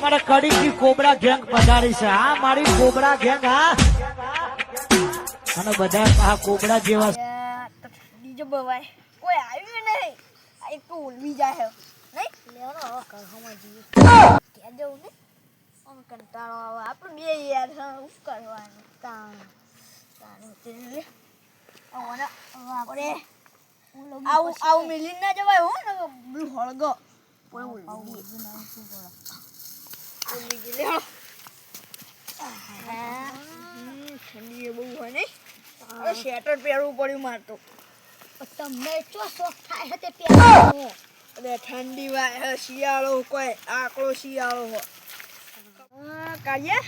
અમારે કડીથી cobra gang પધારી છે. હા મારી કોબરા ગેંગ હા. અને બધા આ કોબરા જેવા બીજો બવાય. કોઈ આવ્યું નહીં. આ એક તો ઉલવી જાય નહીં? લેવાનો હવે ઘરમાં જઈએ. ક્યાં જવું ને? આમ કંટાળો આવે. આપણે બે યાર હા શું કરવાનું? તાણ. આવું આવું મિલી ના જવાય હો ને બ્લુ હળગો. કોઈ ઉલવી હમ, ઠંડી બહુ હોય વાય શિયાળો કોઈ આકડો શિયાળો કાઢીએ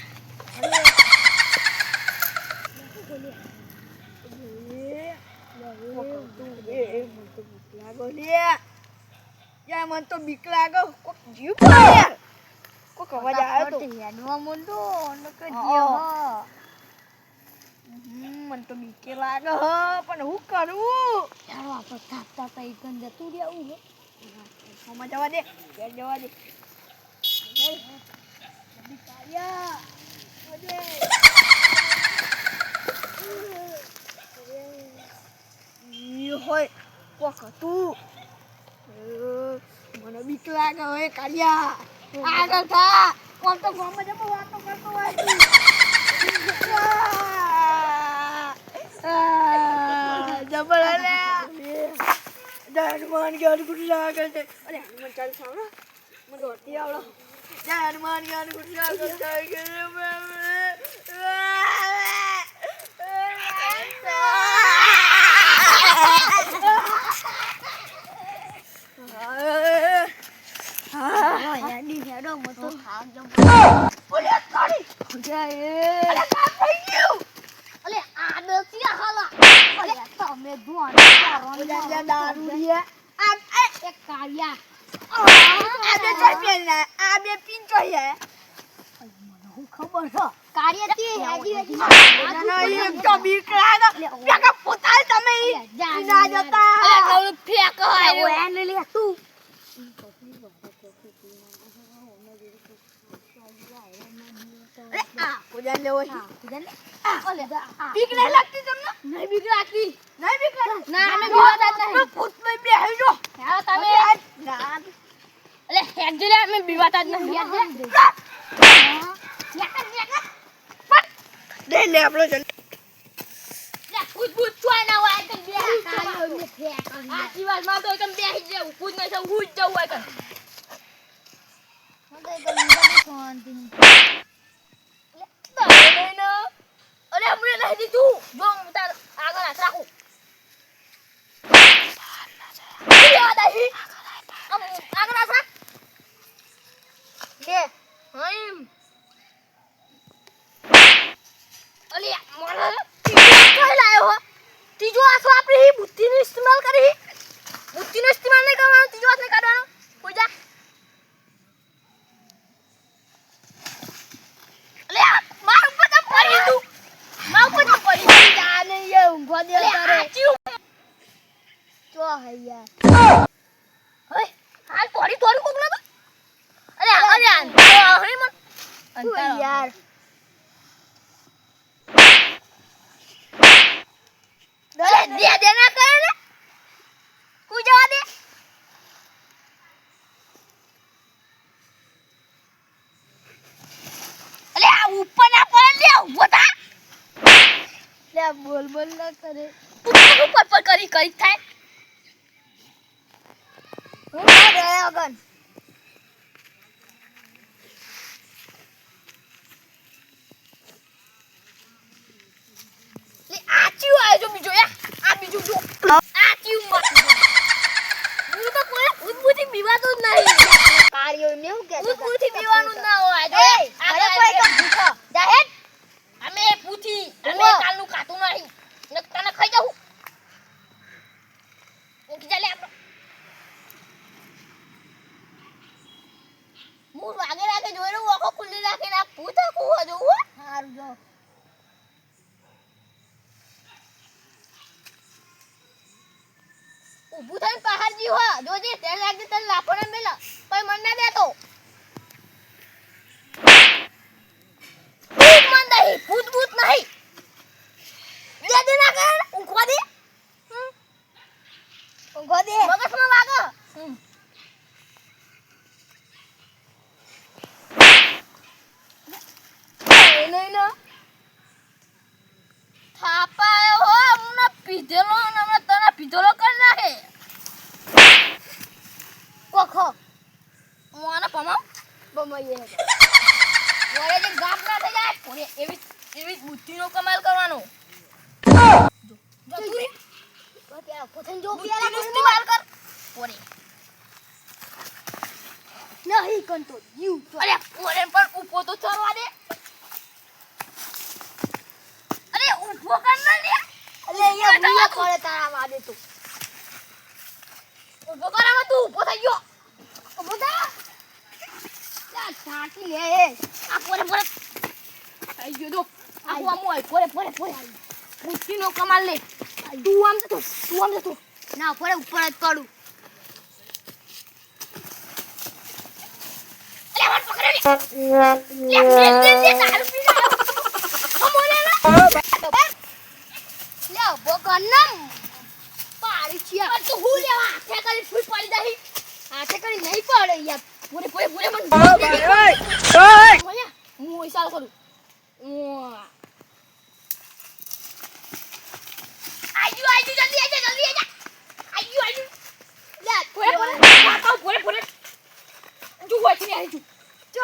લાગો મને તો બીક લાગો જીવ પડે કોક અવાજ આવ્યો તો હેડવા નકર હા. જે હ. મને તો બીકે લાગે હ પણ હું કરવું ચાલો આપણે થાપ થાપ એક ગંદે તું રહેવું હે. હોમાં જવા દે ઘેર જવા દે જલ્દી કાઢ્યા. ઓજે. ઈ હોય કોક અ, મને બીક લાગે હવે કાઢ્યા આગળ થા કોમ તો ગામમાં જમો વાતો કરતો હોય જબર અલે જય હનુમાન જ્ઞાન ગુરુ અરે હનુમાન ચાલુ સાંભળો હેડી હેડો, મને તો થાક જમ- અલે, આ ડોસી હાલા. અલે, તમે ધોણ કરવાનું દારૂડિયા આ એ કાળિયા. આ બે ચાર પેલા આ બે પિન જોઈએ હું ખબર છે. કાળિયા તે હેડી હેડી ના એક તો બીક લાગે પેકા પોતાય તમે જા, ના જતા અલે, ગળું ફેંક હાર્યો. એને લે તું. અરે આ કોજા લેવો છે કીધું ને? બીક નહીં લાગતી તમને નહીં બીક લાગતી. નહીં બીક લાગતી ના, અમે બીવાતા જ નહીં. ભૂતમાં બેહી જો હેડો તમે. ના અલે, હેડજે અમે બીવાતા જ નહીં. દે લે આપણો જલ્દી કૂદ કૂદ ચોય ના હોય, આ તો એકદમ બેહી જ રહેવું. કૂદ નહીં હું જવું હોય તો તારે નહીં ને. અલે, હમણાં નહીં દીધું. જો હું તાર આગળ હાથ રાખું. ઉડી આવા દહીં. આમ આગળ હાથ રાખ. લે, હા એમ. અલી, મને ત્રીજો આંખો હે લાયો હો. ત્રીજો આંખો આપણે હી બુદ્ધિનો ઇસ્તેમાલ કરી બુદ્ધિનો ઇસ્તેમાલ નહીં કરવાનો ત્રીજો હાથ નહીં કાઢવાનો કોઈ જા અલે આ માર ઉપર તો પડી તું માર ઉપર તો પડી જા ને એ ઊંઘવા દે તારે ચો હે યાર હે હાલ પડી તોડી કોક ના તો અરે અરે અંતારો હે મન અંતારો યાર અરે દે દે ના કરે ને હું જવા દે અલે આ ઉપર ના પડે લે ઊભો થા લે બોલ કરે ઉપર પર કરી કઈ થાય? હું વાગે વાગે જોઈ લઉં આખો ખુલ્લી રાખીને આ ભૂત આખું જોવું સારું જો. ઊભું થઈને પહાડ જીવ જોજે તે લાગે તને લાફોને મેલા. પણ મન ના દેતો. મન નહીં ભૂત ભૂત નહીં. દે ના કર ઊંઘવા દે. ઊંઘવા દે. મગજમાં વાગો. હમ. નહીં ને? થાપા હો અમને પીધેલો ને તને પીધેલો કરી નાખે. કોખો હું આને પમાવ? બમાઈએ વરે જે ગાપ ના થઈ જાય કોને એવી એવી બુદ્ધિનો કમાલ કરવાનો. જતુરી કર. કોને નહીં કંટ્રોલ યુ અરે કરે તારા વાદે તો. ઊભો કર આમાં તું ઊભો થઈ ગયો. ઊભો થા. ઢાંકી લે આ પોરે પોરે. થઈ ગયો તો આખું આમ હોય પોરે પોરે પોરે. બુદ્ધિનો કમાલ લે. તું આમ જતો તું આમ જતો. ના પડે ઉપર જ પડું. પકડે લે. લે લે તારું પી લે ને પાડી છે. પણ તું હું લેવા? હાથે કરી ફૂલ પડી દઈ હાથે કરી નહીં પડે યાર. પૂરે પૂરે પૂરે મને ઓય હું ઈશારો કરું. આયુ આયુ જલ્દી આજા જલ્દી આજા આયુ આયુ લે પૂરે પૂરે. પૂરે પૂરે. તું હોય છે ને જો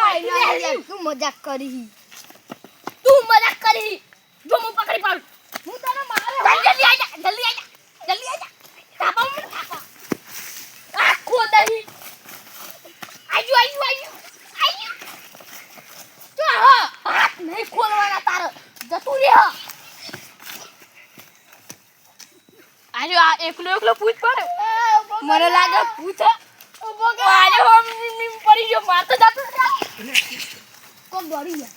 તું મજાક કરી. તું મજાક કરી. જો હું પકડી પાડું. હું તને મારે જલ્દી આજા જલ્દી આજા જલ્દી આજા કાપા મને કાપા આખો દહી. આયુ આયુ આયુ આયુ જો હા હાથ નહીં ખોલવાના તારે. જતું રે હા આજે આ એકલો એકલો પૂછ પડે. મને લાગે પૂછ ઊભો કે આજે હમ નિમ પડી ગયો માર તો જાતો દોડી યાર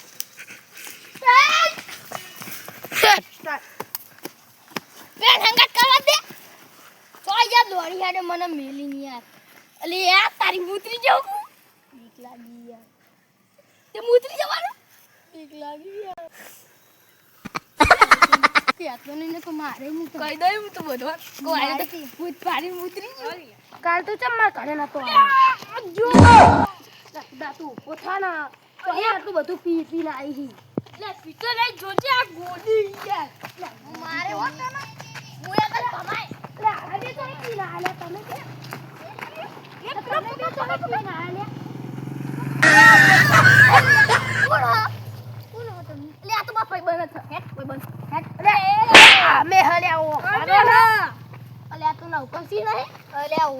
પેન હંગાત કરવા દે તો યાર દોડી હાડે મને મેલી ની યાર. અલી આ તારી મૂતરી જવું બીક લાગી યાર. તે મૂતરી જવાનું? બીક લાગી યાર. તો હું હું કાલ ચમ માર નતો જો. આટલું બધું પી પી હી. પીતો લે જોજે આ ગોડી યાર. મારે હોત ને હું એ કલ ભમાય. અરે તો ના ઉપર સી નહીં અલે ઓ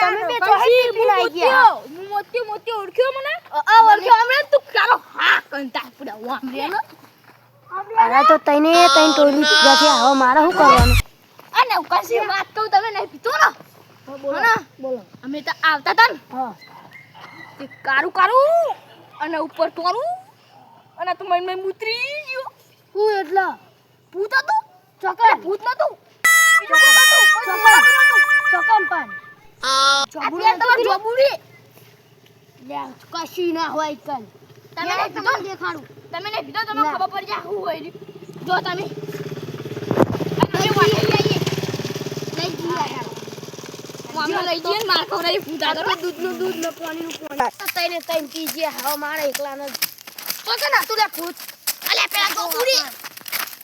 તમે તમે બે બે તો હી પી ના ગયા હું મોતી મોતી ઓળખ્યો મને આ ઓળખ્યો હમણાં તું હા કંતા પૂરા અરે તો તઈને તઈને ટોલી પીવાથી આવો, મારે શું કરવાનું? અને કશી વાત કહું તમે નહીં પીતો ને? બોલો હા બોલો. અમે તો આવતા હતા ને. હા. તે કારું કારું અને ઉપર તોરું અને તું મને મેં મુતરી ગયો. હું એટલા? ભૂત હતું? ચોકન ભૂત નતું. ચોકન ચોકન પણ લે કશી ના હોય કલ તમે દેખાડું. તમે નહીં પીધો તમને ના. ખબર પડી જાય શું હોય જો તમે અને અમે વાંચી આવીએ.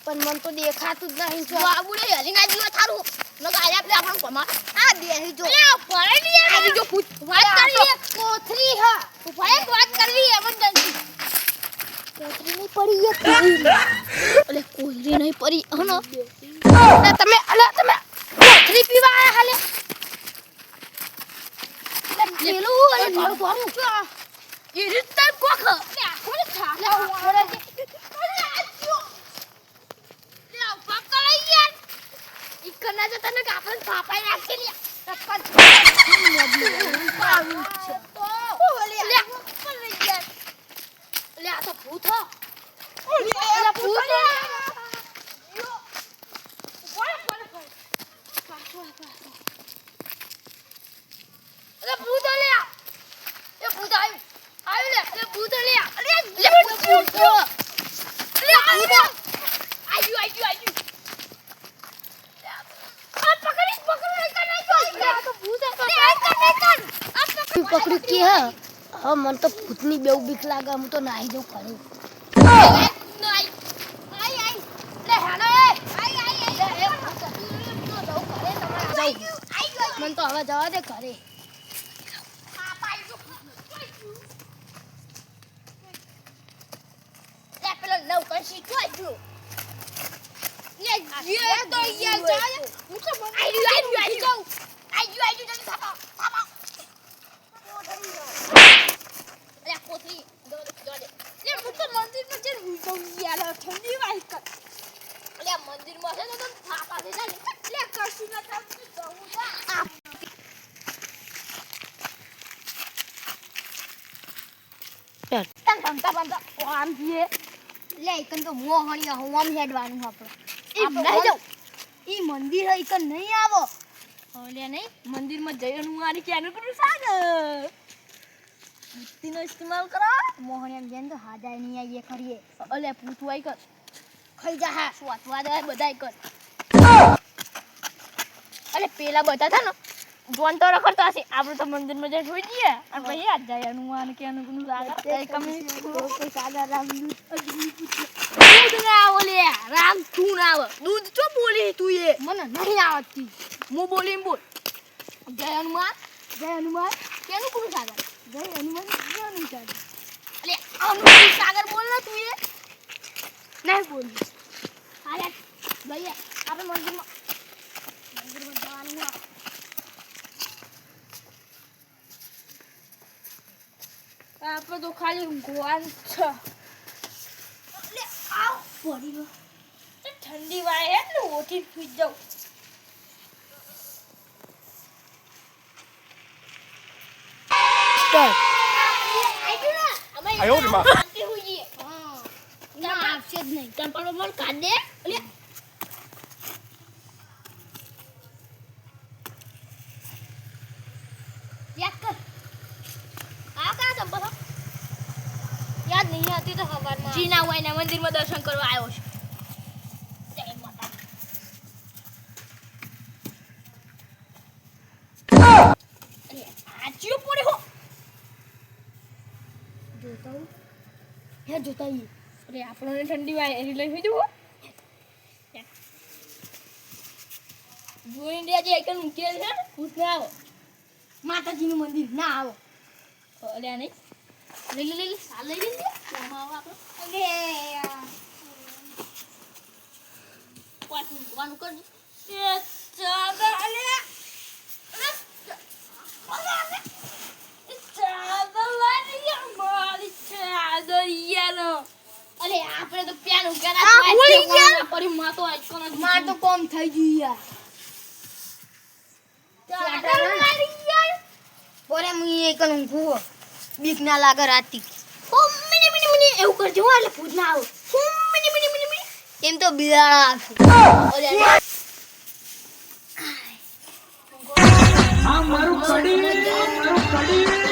પાણી મન તો દેખાતું જ નહીં વાત કરીએ કોથરી નહીં પડી કોથરી નહીં પડી, હનો. તમે, અલે, તમે કોથરી પીવા આયા હાલે પેલું અરે થોડું થોડું એ રીતે કોખ લે આખું ખાલે ઓરે આજો લે ઊભા કરે યાર ઈકના જ તને કાપન થાપાઈ નાખી લે ટક્કર લે યાર લે આ તો ભૂત હો લે ભૂત લે લે આવ્યું લે એ ભૂત લે અરે લે ભૂત લે ભૂત આવ્યું આવ્યું આવ્યું આ પકડી પકડી નહીં કર નહીં કર આ તો ભૂત હતો નહીં કર નહીં કર આ પકડી પકડ્યું કે હા? મને તો ભૂતની બેવ બીક લાગે હું તો નાહી જઉં ખરું નહીં આઈ આઈ લે હેલો એ આઈ આઈ લે એ ભૂત હતું તો જવું કરે તમારે આઈ આઈ મને તો હવે જવા દે ઘરે પાપા આવ્યું કશી જોઈ જો લે જે તો યાર જાય હું તો મને આઈ આઈ આઈ જાઉં આઈ આઈ જલ્દી થાપા થાપા અરે કોથળી દો દો દે લે હું તો મંદિરમાં જઈને હું જાઉં યાર ઠંડી વાય કર લે મંદિરમાં છે ને તો થાપા દે લે લે કશી ના થાપ જાઉં જા તમ તમ તમ આમ જીએ લે એકન તો મોહણીયા હું આમ હેડવાનું આપણે. ઈ નહીં જાઉં. ઈ મંદિર હે એકન નહીં આવો. ઓલે નહીં. મંદિરમાં જઈને હું આની ક્યાંનું કરું સાગ બુદ્ધિનો ઇસ્તેમાલ કરો. મોહણીયા જેન તો હાજાય નહીં આવીએ ખરીએ. ઓલે પૂછવાય કર. ખાઈ જા. હા સ્વાતવા દે બધાય કર. અલે પેલા બધા હતા ને. જોન તો રખડતો હશે. આપણે તો મંદિરમાં જઈ જોઈ જઈએ. અને પછી યાદ જાય એનું આને ક્યાંનું કનું સાગ એ કમી કોઈ સાદા રામ દૂધ ના આવો લે. રામ તું ના આવે. દૂધ ચો બોલી તું એ? મને નહીં આવતી હું બોલી એમ બોલ. જય હનુમાન. જય હનુમાન. કેનું કનું સાગર? જય હનુમાન. જય ચાલે અલે આનું સાગર બોલ ને તું એ? નહીં બોલી. હાલે. ભાઈ આપણે મંદિરમાં મંદિરમાં જવાનું આપણે તો ખાલી ઊંઘવાનું છે એટલે આવ પડી ઠંડી વાય એટલે ઓઠી સુઈ જાઉં આયો રે માં ના આપશે જ નહીં તમ પણ મળ કાઢે એટલે હતી તો હવારમાં. ચીના હોય ને મંદિરમાં દર્શન કરવા આવ્યો છે. અરે જોતા અરે, આપણને ઠંડી વાય એની લઈ હોય જો. ઇન્ડિયા જે એક મૂકે છે, ખુશ ના આવો. માતાજીનું મંદિર ના આવો. અલ્યા નહીં. લઈ લે લઈ લે. આ લઈ લે. આપણે તો પ્યાનું કરા આ ભૂલી ગયા. પરી તો આજ કોણ માર તો કોમ થઈ ગયું યાર ચાદર લાવી યાર ઓરે હું એક ઊંઘું બીક ના લાગે રાતી એવું કરજો એટલે ભૂત ના આવો. હું મિની મિની મિની મિની. એમ તો બિલાડા આવશે મારું કડી મારું કડી.